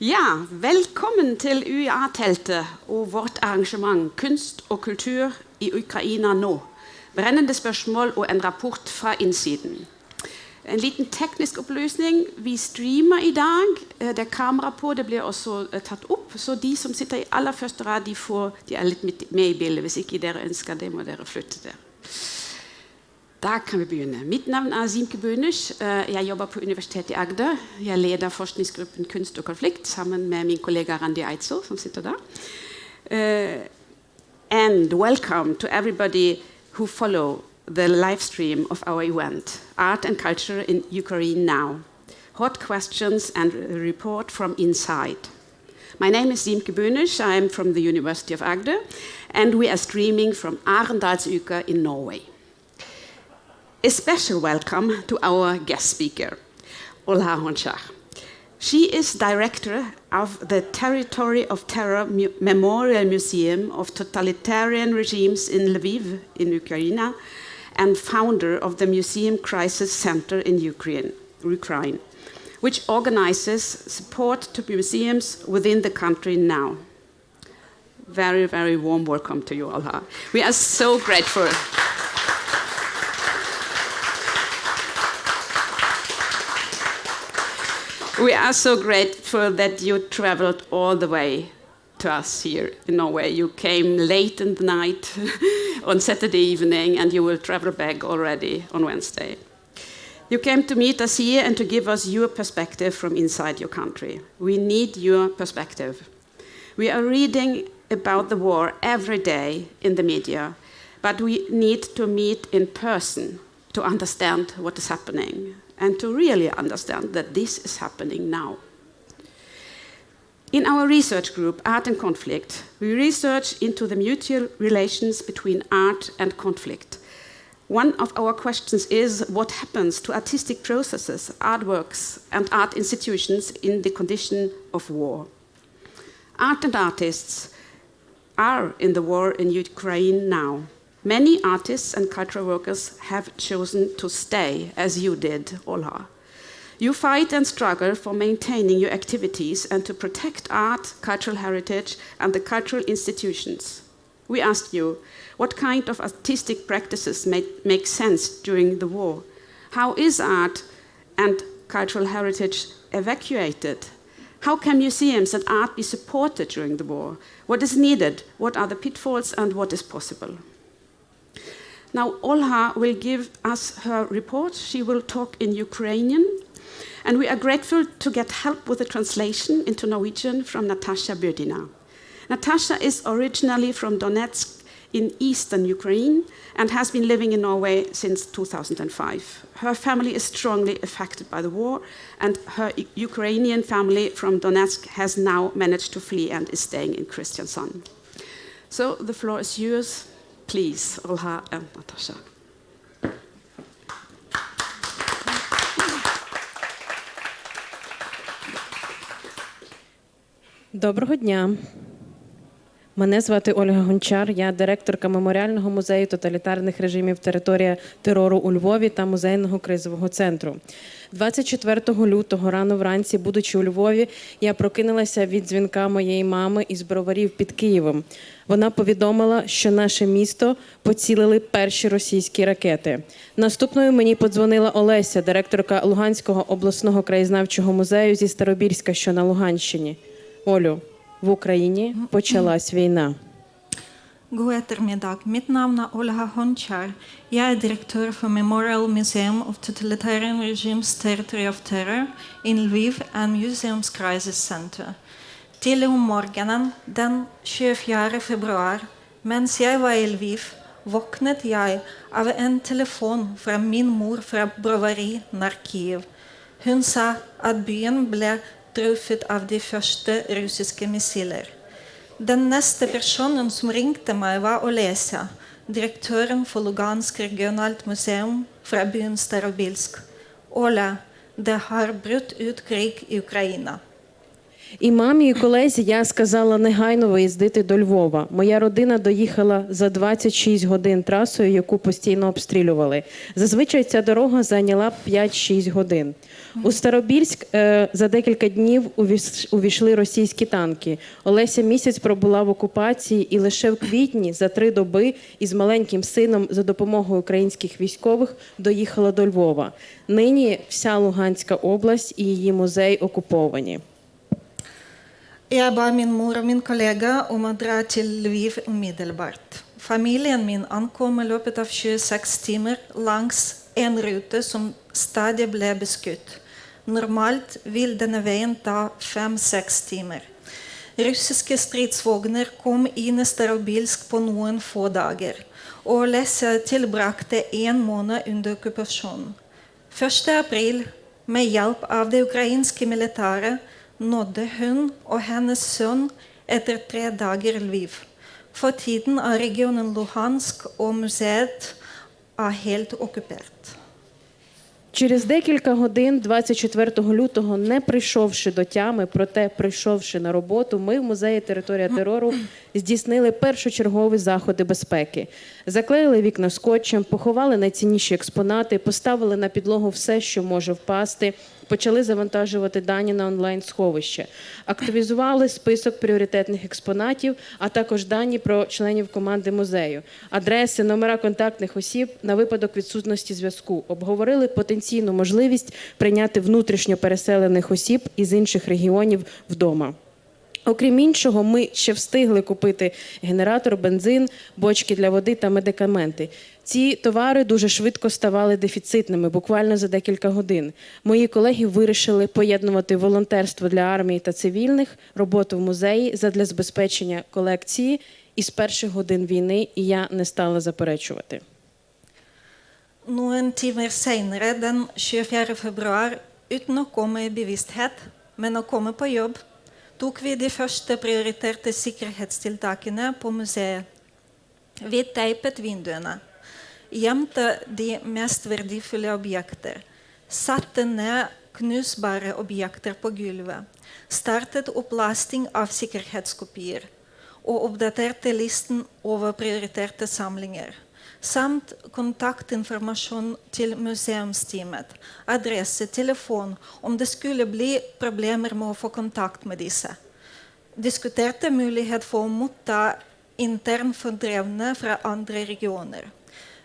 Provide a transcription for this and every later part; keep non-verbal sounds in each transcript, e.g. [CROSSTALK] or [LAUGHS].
Ja, velkommen til UiA-teltet og vårt arrangement Kunst og kultur i Ukraina nå. Brennende spørsmål og en rapport fra innsiden. En liten teknisk opplysning. Vi streamer i dag. Eh, det er kamera på, det blir også eh, tatt opp. Så de som sitter i aller første rad, de, får, de er litt med i bildet. Hvis ikke dere ønsker det, må dere flytte dere. Da kan vi begynne. Mitt navn er Simke Bønisch. Eh, jeg jobber på Universitetet i Agder. Jeg leder forskningsgruppen Kunst og konflikt sammen med min kollega Randi Eitzel, som sitter der. Uh, and welcome to everybody who follow the live stream of our event, Art and Culture in Ukraine Now. Hot questions and report from inside. My name is Simke Bønisch. I am from the University of Agder, and we are streaming from Arendalsuka in Norway. A special welcome to our guest speaker, Olha Honchar. She is director of the Territory of Terror Mu Memorial Museum of Totalitarian Regimes in Lviv, in Ukraine, and founder of the Museum Crisis Center in Ukraine, Ukraine which organizes support to museums within the country now. Very, very warm welcome to you, Olha. We are so grateful. We are so grateful that you traveled all the way to us here in Norway. You came late in the night [LAUGHS] on Saturday evening, and you will travel back already on Wednesday. You came to meet us here and to give us your perspective from inside your country. We need your perspective. We are reading about the war every day in the media, but we need to meet in person to understand what is happening and to really understand that this is happening now. In our research group, Art and Conflict, we research into the mutual relations between art and conflict. One of our questions is what happens to artistic processes, artworks, and art institutions in the condition of war? Art and artists are in the war in Ukraine now. Many artists and cultural workers have chosen to stay, as you did, Olha. You fight and struggle for maintaining your activities and to protect art, cultural heritage, and the cultural institutions. We ask you, what kind of artistic practices make, make sense during the war? How is art and cultural heritage evacuated? How can museums and art be supported during the war? What is needed? What are the pitfalls and what is possible? Now, Olha will give us her report. She will talk in Ukrainian. And we are grateful to get help with the translation into Norwegian from Natasha Burdina. Natasha is originally from Donetsk in eastern Ukraine and has been living in Norway since 2005. Her family is strongly affected by the war, and her Ukrainian family from Donetsk has now managed to flee and is staying in Kristiansand. So the floor is yours. Please, Olha and Natasha. Доброго дня. Мене звати Ольга Гончар, я директорка меморіального музею тоталітарних режимів територія терору у Львові та музейного кризового центру. 24 лютого рано вранці, будучи у Львові, я прокинулася від дзвінка моєї мами із броварів під Києвом. Вона повідомила, що наше місто поцілили перші російські ракети. Наступною мені подзвонила Олеся, директорка Луганського обласного краєзнавчого музею зі Старобільська, що на Луганщині. Олю, в Україні почалась війна. God ettermiddag. Mitt navn er Olga Honchar. Jeg er direktør for Memorial Museum of Totalitarian Regimes Territory of Terror in Lviv and Museums Crisis Center. Tidlig om morgenen den 24. februar, mens jeg var i Lviv, våknet jeg av en telefon fra min mor fra Brovary nær Kiev. Hun sa at byen ble truffet av de første russiske missiler. Den neste personen som ringte meg, var Olesia, direktøren for Lugansk regionalt museum fra byen Starobilsk. Ole, det har brutt ut krig i Ukraina. І мамі і колезі я сказала негайно виїздити до Львова. Моя родина доїхала за 26 годин трасою, яку постійно обстрілювали. Зазвичай ця дорога зайняла б 5-6 годин. У Старобільськ е, за декілька днів увійшли російські танки. Олеся місяць пробула в окупації і лише в квітні за три доби із маленьким сином за допомогою українських військових доїхала до Львова. Нині вся Луганська область і її музей окуповані. Jag ba min mor og min kollega om å dra til Lviv umiddelbart. Familien min ankom i løpet av 26 timer langs en rute som stadig ble beskutt. Normalt vil denne veien ta 5-6 timer. Russiske stridsvogner kom inn i Starobilsk på noen få dager, og Lesja tilbrakte en måned under okkupasjonen. 1. april, med hjelp av det ukrainske militæret, nådde hun og hennes sønn etter tre dager liv. For tiden er regionen Luhansk og museet er helt okkupert. Через декілька годин, 24 лютого, не прийшовши до тями, проте прийшовши на роботу, ми в музеї територія терору здійснили першочергові заходи безпеки. Заклеїли вікна скотчем, поховали найцінніші експонати, поставили на підлогу все, що може впасти. Почали завантажувати дані на онлайн сховище, активізували список пріоритетних експонатів, а також дані про членів команди музею, адреси, номера контактних осіб на випадок відсутності зв'язку. Обговорили потенційну можливість прийняти внутрішньо переселених осіб із інших регіонів вдома. Окрім іншого, ми ще встигли купити генератор, бензин, бочки для води та медикаменти. Ці товари дуже швидко ставали дефіцитними, буквально за декілька годин. Мої колеги вирішили поєднувати волонтерство для армії та цивільних, роботу в музеї задля забезпечення колекції із перших годин війни, і я не стала заперечувати. Noen timer senere, den 24. februar, uten å komme i bevissthet, men å komme på jobb, tok vi de første prioriterte sikkerhetstiltakene på museet. Vi teipet vinduene, gjemte de mest verdifulle objekter, satte ned knusbare objekter på gulvet, startet opplasting av sikkerhetskopier og oppdaterte listen over prioriterte samlinger samt kontaktinformasjon til museumsteamet, adresse, telefon, om det skulle bli problemer med å få kontakt med disse. Diskuterte mulighet for å motta internfordrevne fra andre regioner.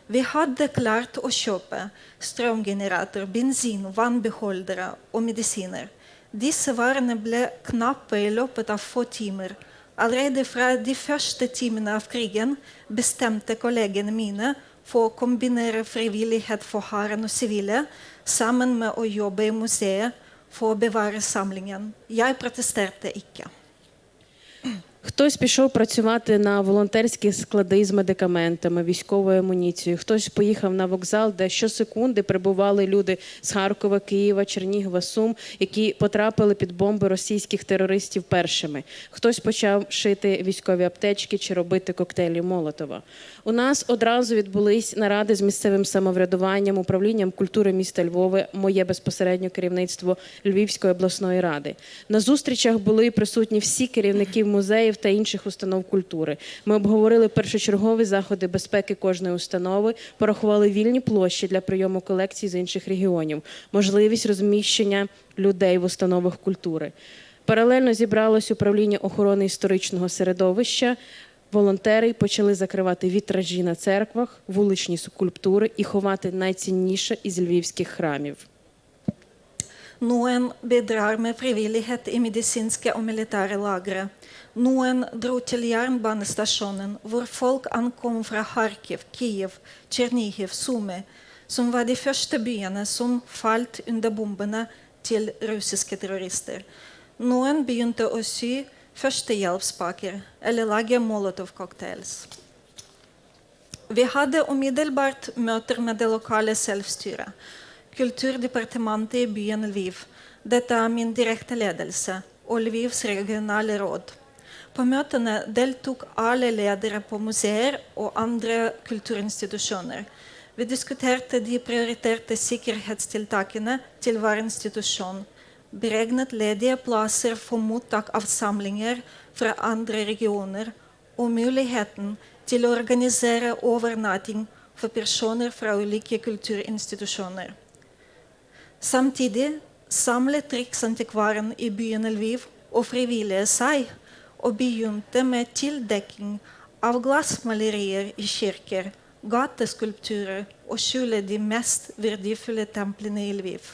Vi hadde klart å kjøpe strømgenerator, bensin, vannbeholdere og medisiner. Disse varene ble knappe i løpet av få timer. Allerede fra de første timene av krigen bestemte kollegene mine for å kombinere frivillighet for hæren og sivile sammen med å jobbe i museet for å bevare samlingen. Jeg protesterte ikke. Хтось пішов працювати на волонтерські склади з медикаментами, військовою амуніцією. Хтось поїхав на вокзал, де щосекунди прибували люди з Харкова, Києва, Чернігова, Сум, які потрапили під бомби російських терористів першими. Хтось почав шити військові аптечки чи робити коктейлі Молотова. У нас одразу відбулись наради з місцевим самоврядуванням, управлінням культури міста Львова, моє безпосередньо керівництво Львівської обласної ради. На зустрічах були присутні всі керівники музеїв та інших установ культури. Ми обговорили першочергові заходи безпеки кожної установи, порахували вільні площі для прийому колекцій з інших регіонів, можливість розміщення людей в установах культури. Паралельно зібралось управління охорони історичного середовища. Волонтери почали закривати вітражі на церквах, вуличні скульптури і ховати найцінніше із львівських храмів. Noen bidrar med frivillighet i medisinske og militære lagre. Noen dro til jernbanestasjonen, hvor folk ankom fra Kharkiv, Kiev, Tsjernihiv, Sumy, som var de første byene som falt under bombene til russiske terrorister. Noen begynte å sy førstehjelpspakker eller lage molotov-cocktails. Vi hadde umiddelbart møter med det lokale selvstyret. Kulturdepartementet i byen Lviv. Dette er min direkte ledelse og Lvivs regionale råd. På møtene deltok alle ledere på museer og andre kulturinstitusjoner. Vi diskuterte de prioriterte sikkerhetstiltakene til hver institusjon. beregnet ledige plasser for mottak av samlinger fra andre regioner og muligheten til å organisere overnatting for personer fra ulike kulturinstitusjoner. Samtidig samlet Riksantikvaren i byen Lviv og frivillige seg og begynte med tildekking av glassmalerier i kirker, gateskulpturer og skjule de mest verdifulle templene i Lviv.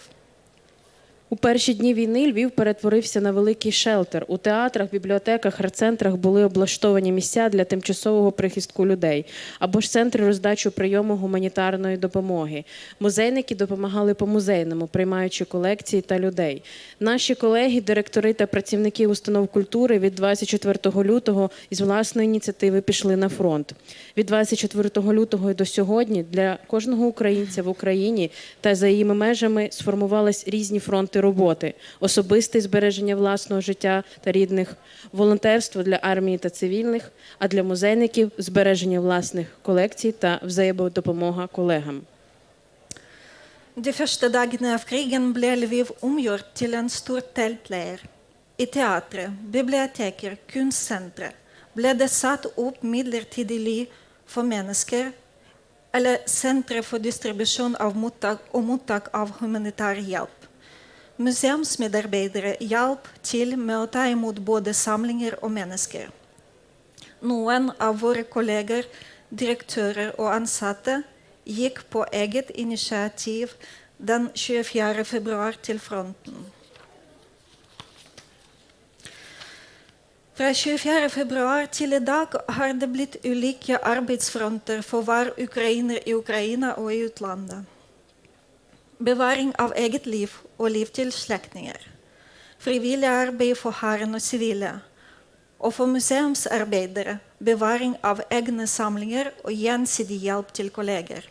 У перші дні війни Львів перетворився на великий шелтер. У театрах, бібліотеках, райцентрах були облаштовані місця для тимчасового прихистку людей або ж центри роздачі прийому гуманітарної допомоги. Музейники допомагали по музейному, приймаючи колекції та людей. Наші колеги, директори та працівники установ культури від 24 лютого із власної ініціативи пішли на фронт. Від 24 лютого до сьогодні для кожного українця в Україні та за її межами сформувались різні фронти роботи: особисте збереження власного життя та рідних, волонтерство для армії та цивільних, а для музейників збереження власних колекцій та взаємодопомога колегам. De første dagene av krigen ble Lviv omgjort til en stor teltleir. I teatre, biblioteker, kunstsentre ble satt opp midlertidig for mennesker eller sentre for distribusjon av mottak og mottak av humanitær hjelp. Museumsmedarbeidere hjalp til med å ta imot både samlinger og mennesker. Noen av våre kolleger, direktører og ansatte gikk på eget initiativ den 24. februar til fronten. Fra 24. februar til i dag har det blitt ulike arbeidsfronter for hver ukrainer i Ukraina og i utlandet. Bevaring av eget liv og liv til slektninger. Frivillig arbeid for hæren og sivile. Og for museumsarbeidere bevaring av egne samlinger og gjensidig hjelp til kolleger.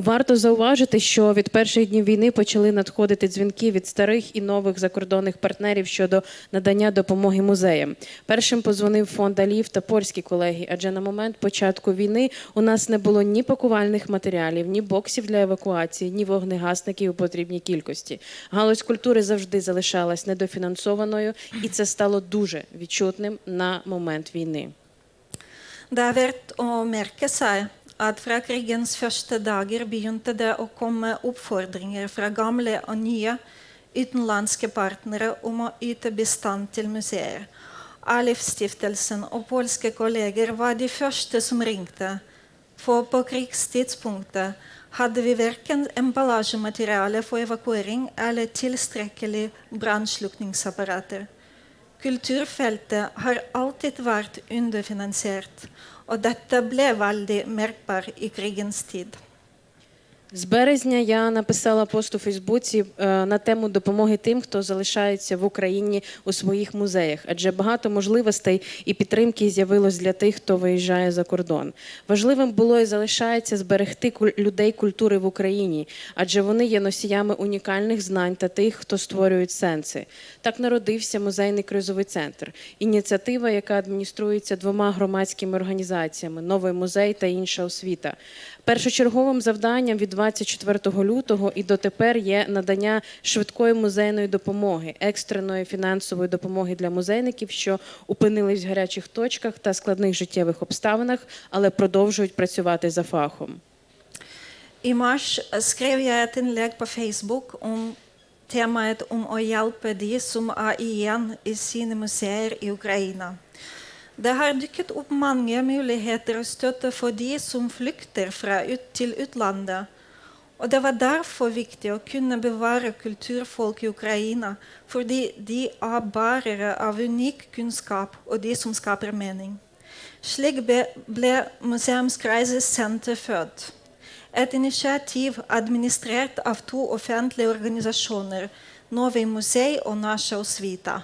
Варто зауважити, що від перших днів війни почали надходити дзвінки від старих і нових закордонних партнерів щодо надання допомоги музеям. Першим позвонив фонд Алів та польські колеги, адже на момент початку війни у нас не було ні пакувальних матеріалів, ні боксів для евакуації, ні вогнегасників у потрібній кількості. Галузь культури завжди залишалась недофінансованою, і це стало дуже відчутним на момент війни. Det er verdt å merke at fra krigens første dager begynte det å komme oppfordringer fra gamle og nye utenlandske partnere om å yte bistand til museer. Alif-stiftelsen og polske kolleger var de første som ringte, for på krigstidspunktet hadde vi verken emballasjemateriale for evakuering eller tilstrekkelig brannslukningsapparater. Kulturfeltet har alltid vært underfinansiert, og dette ble veldig merkbart i krigens tid. З березня я написала пост у Фейсбуці е, на тему допомоги тим, хто залишається в Україні у своїх музеях, адже багато можливостей і підтримки з'явилось для тих, хто виїжджає за кордон. Важливим було і залишається зберегти людей культури в Україні, адже вони є носіями унікальних знань та тих, хто створюють сенси. Так народився музейний кризовий центр, ініціатива, яка адмініструється двома громадськими організаціями Новий музей та інша освіта. Першочерговим завданням від 24 лютого і дотепер є надання швидкої музейної допомоги, екстреної фінансової допомоги для музейників, що опинились в гарячих точках та складних життєвих обставинах, але продовжують працювати за фахом. Mars skrev jeg et innlegg på Facebook om temaet om å hjelpe de som er igjen i sine. Det har dukket opp mange muligheter og støtte for de som flykter fra ut til utlandet. Og det var derfor viktig å kunne bevare kulturfolk i Ukraina, fordi de er bærere av unik kunnskap og de som skaper mening. Slik be- ble Museumskreisesenter født. Et initiativ administrert av to offentlige organisasjoner, Novий музей og Nasja Osvita.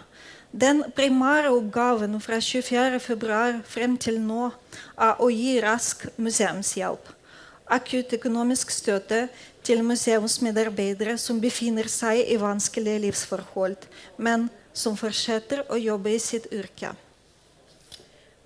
den primære oppgaven fra 24. februar frem til nå er å gi rask museumshjelp. Akutt økonomisk støtte til museumsmedarbeidere som befinner seg i vanskelige livsforhold, men som fortsetter å jobbe i sitt yrke.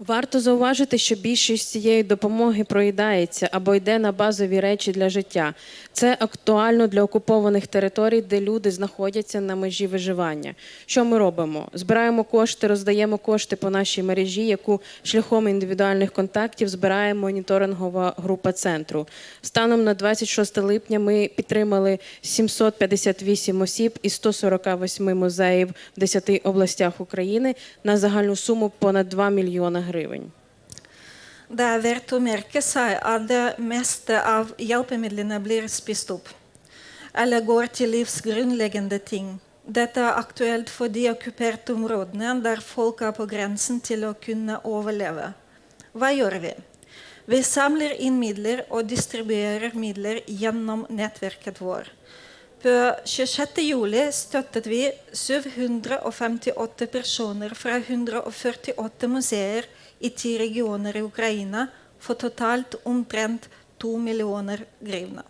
Варто зауважити, що більшість цієї допомоги проїдається або йде на базові речі для життя. Це актуально для окупованих територій, де люди знаходяться на межі виживання. Що ми робимо? Збираємо кошти, роздаємо кошти по нашій мережі, яку шляхом індивідуальних контактів збирає моніторингова група центру. Станом на 26 липня ми підтримали 758 осіб із 148 музеїв в 10 областях України на загальну суму понад 2 мільйона гривень. Det er verdt å merke seg at det meste av hjelpemidlene blir spist opp, eller går til livsgrunnleggende ting. Dette er aktuelt for de okkuperte områdene der folk er på grensen til å kunne overleve. Hva gjør vi? Vi samler inn midler og distribuerer midler gjennom nettverket vår. På 26. juli støttet vi 758 personer fra 148 museer i ti regioner i Ukraina for totalt omtrent 2 millioner grivna.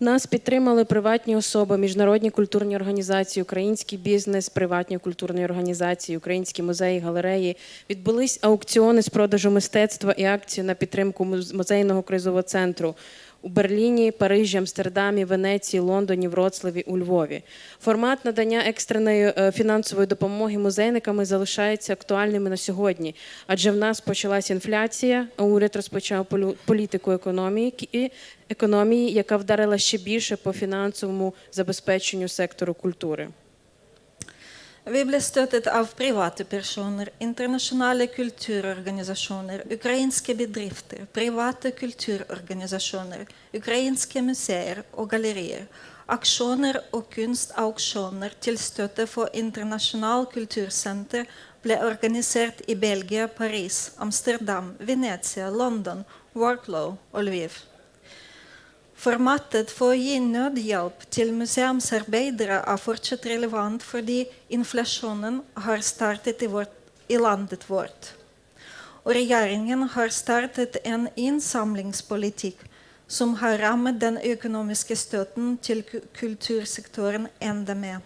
Нас підтримали приватні особи, міжнародні культурні організації, український бізнес, приватні культурні організації, українські музеї, галереї. Відбулись аукціони з продажу мистецтва і акції на підтримку муз- музейного кризового центру у Берліні, Парижі, Амстердамі, Венеції, Лондоні, Вроцлаві, у Львові. Формат надання екстреної е, фінансової допомоги музейниками залишається актуальними на сьогодні, адже в нас почалась інфляція, а уряд розпочав політику економії, і економії, яка вдарила ще більше по фінансовому забезпеченню сектору культури. Vi ble støttet av private personer, internasjonale kulturorganisasjoner, ukrainske bedrifter, private kulturorganisasjoner, ukrainske museer og gallerier. Aksjoner og kunstauksjoner til støtte for Internasjonal kultursenter ble organisert i Belgia, Paris, Amsterdam, Venezia, London, Warklow og Lviv. Formatet for å gi nødhjelp til museumsarbeidere er fortsatt relevant fordi inflasjonen har startet i, vårt, i landet vårt. Og regjeringen har startet en innsamlingspolitikk som har rammet den økonomiske støtten til kultursektoren enda mer.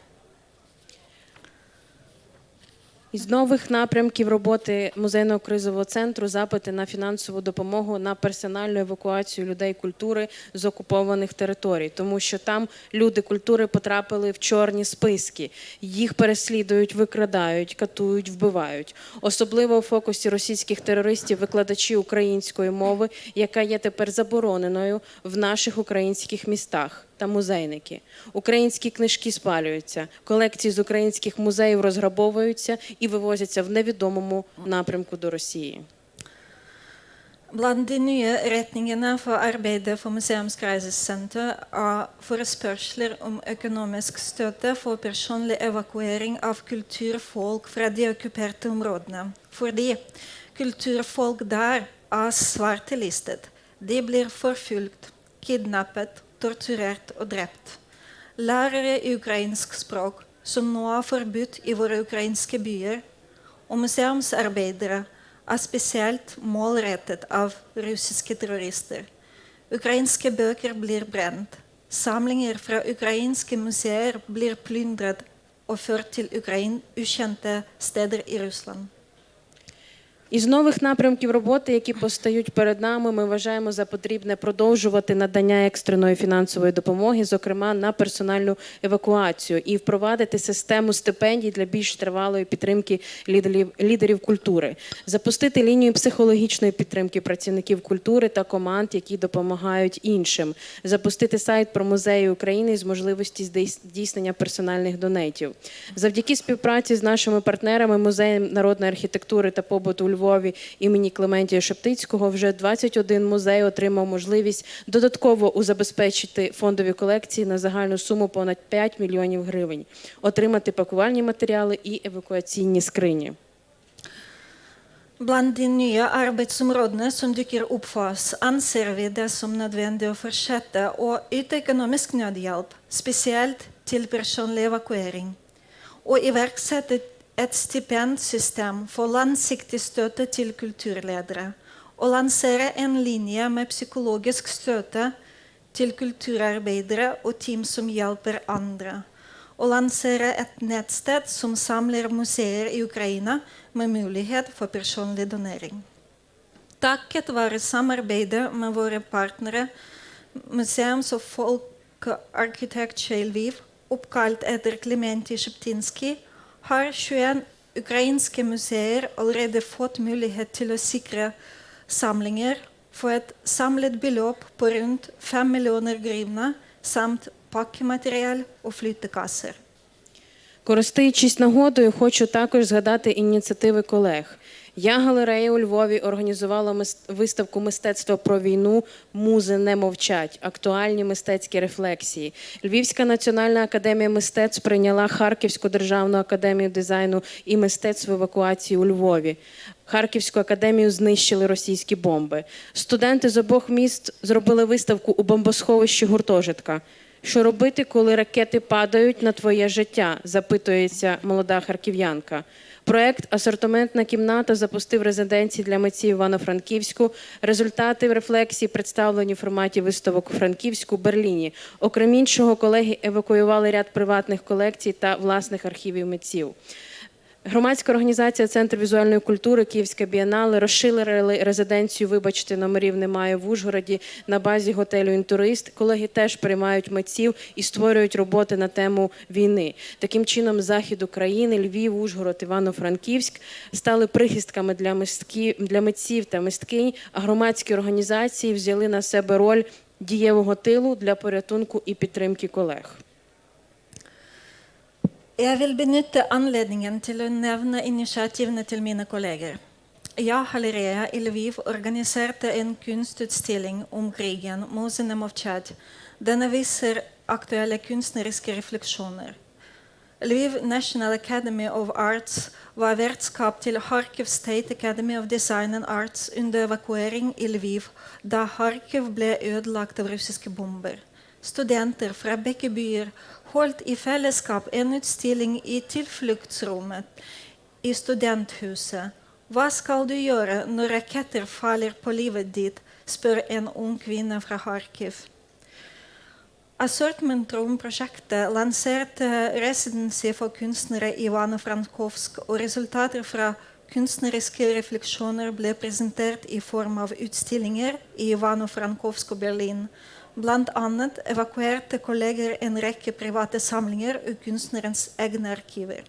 Із нових напрямків роботи музейного кризового центру запити на фінансову допомогу на персональну евакуацію людей культури з окупованих територій, тому що там люди культури потрапили в чорні списки. Їх переслідують, викрадають, катують, вбивають. Особливо у фокусі російських терористів викладачі української мови, яка є тепер забороненою в наших українських містах. Та музейники. Українські книжки спалюються, колекції з українських музеїв розграбовуються і вивозяться в невідомому напрямку до Росії. Blant de nye retningene for arbeidet for Museumskreisesenter er forespørsler om økonomisk støtte for personlig evakuering av kulturfolk fra de okkuperte områdene. Fordi kulturfolk der er svartelistet. De blir forfulgt, kidnappet, torturert og drept. Lærere i ukrainsk språk, som nå er forbudt i våre ukrainske byer, og museumsarbeidere er spesielt målrettet av russiske terrorister. Ukrainske bøker blir brent. Samlinger fra ukrainske museer blir plyndret og ført til Ukrain ukjente steder i Russland. Із нових напрямків роботи, які постають перед нами, ми вважаємо за потрібне продовжувати надання екстреної фінансової допомоги, зокрема на персональну евакуацію, і впровадити систему стипендій для більш тривалої підтримки лідерів, лідерів культури, запустити лінію психологічної підтримки працівників культури та команд, які допомагають іншим, запустити сайт про музеї України з можливості здійс- здійснення персональних донейтів. Завдяки співпраці з нашими партнерами музеєм народної архітектури та побуту Львові імені Клементія Шептицького. Вже 21 музей отримав можливість додатково узабезпечити фондові колекції на загальну суму понад 5 мільйонів гривень, отримати пакувальні матеріали і евакуаційні скрині. Blant de nye arbeidsområdene som dukker opp for oss, anser vi det som nødvendig å fortsette å yte økonomisk nødhjelp, spesielt til personlig evakuering, og iverksette et stipendsystem for langsiktig støtte til kulturledere, og lansere en linje med psykologisk støtte til kulturarbeidere og team som hjelper andre, Og lansere et nettsted som samler museer i Ukraina med mulighet for personlig donering. Takket være samarbeidet med våre partnere, Museums- og folkarkitektur i Lviv, oppkalt etter Klementi Sjeptinskij, har 21 ukrainske museer allerede fått mulighet til å sikre samlinger for et samlet beløp på rundt 5 millioner grivna samt pakkemateriell og flyttekasser. Користуючись нагодою, хочу також згадати ініціативи колег. Я галерея у Львові організувала виставку мистецтва про війну Музи не мовчать. Актуальні мистецькі рефлексії. Львівська національна академія мистецтв прийняла Харківську державну академію дизайну і мистецтв евакуації у Львові. Харківську академію знищили російські бомби. Студенти з обох міст зробили виставку у бомбосховищі гуртожитка. Що робити, коли ракети падають на твоє життя? запитується молода харків'янка. Проект Асортиментна кімната запустив резиденції для митців Івано-Франківську. Результати рефлексії представлені в форматі виставок у Франківську, Берліні. Окрім іншого, колеги евакуювали ряд приватних колекцій та власних архівів митців. Громадська організація Центр візуальної культури Київська бієнале розширили резиденцію. Вибачте, номерів немає в Ужгороді на базі готелю Інтурист. Колеги теж приймають митців і створюють роботи на тему війни. Таким чином, захід України, Львів, Ужгород, Івано-Франківськ стали прихистками для мистків, для митців та мисткинь. А громадські організації взяли на себе роль дієвого тилу для порятунку і підтримки колег. Jeg vil benytte anledningen til å nevne initiativene til mine kolleger. Ja, Halleria i Lviv organiserte en kunstutstilling om krigen Mosenem of Chad. Denne viser aktuelle kunstneriske refleksjoner. Lviv National Academy of Arts var vertskap til Kharkiv State Academy of Design and Arts under evakuering i Lviv, da Kharkiv ble ødelagt av russiske bomber. Studenter fra begge byer holdt i fellesskap en utstilling i tilfluktsrommet i studenthuset. Hva skal du gjøre når raketter faller på livet ditt, spør en ung kvinne fra Kharkiv. Assortment-rom-prosjektet lanserte residency for kunstnere i Ivano-Frankovsk, og resultater fra kunstneriske refleksjoner ble presentert i form av utstillinger i Ivano-Frankovsk og Berlin. Annet evakuerte kolleger en rekke private samlinger og kunstnerens egne arkiver.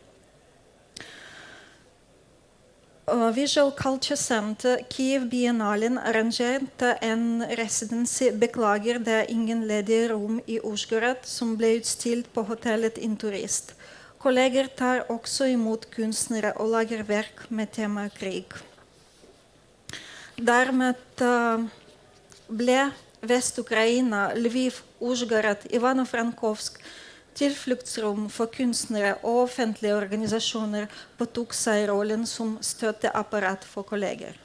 Visual Culture Center, Kiev Biennalen arrangerte en residency 'Beklager, det er ingen ledige rom' i Uzhgorod, som ble utstilt på hotellet Inturist. Kolleger tar også imot kunstnere og lager verk med tema krig. Dermed eh, ble Vest-Ukraina, Lviv, Uzhgorod, Ivano-Frankovsk tilfluktsrom for kunstnere og offentlige organisasjoner påtok seg rollen som støtteapparat for kolleger.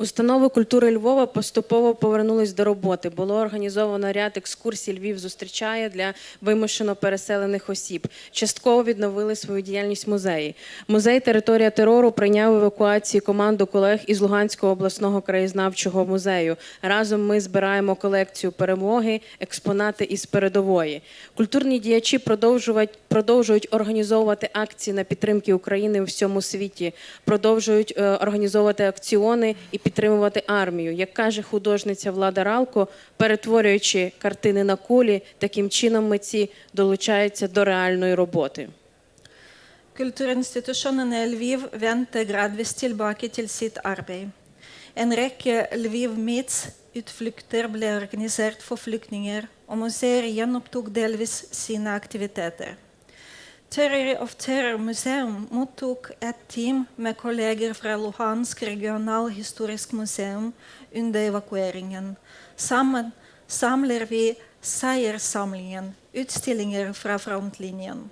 Установи культури Львова поступово повернулись до роботи. Було організовано ряд екскурсій. Львів зустрічає для вимушено переселених осіб. Частково відновили свою діяльність музеї. Музей Територія терору прийняв евакуації команду колег із Луганського обласного краєзнавчого музею. Разом ми збираємо колекцію перемоги, експонати із передової. Культурні діячі продовжують, продовжують організовувати акції на підтримки України у всьому світі, продовжують е, організовувати акціони і підтримувати армію. Як каже художниця Влада Ралко, перетворюючи картини на кулі, таким чином митці долучаються до реальної роботи. Kulturinstitusjonene i Lviv vendte gradvis tilbake til sitt arbeid. En rekke Lviv Meets-utflukter ble organisert for flyktninger, og museer gjenopptok delvis sine aktiviteter. Theory of Terror Museum mottok et team med kolleger fra Luhansk regionalhistorisk museum under evakueringen. Sammen samler vi Seiersamlingen, utstillinger fra frontlinjen.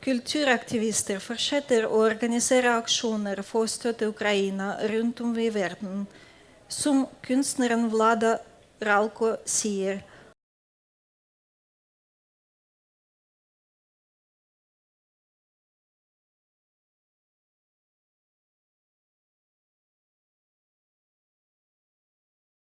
Kulturaktivister fortsetter å organisere aksjoner for å støtte Ukraina rundt om i verden. Som kunstneren Vlada Ralko sier,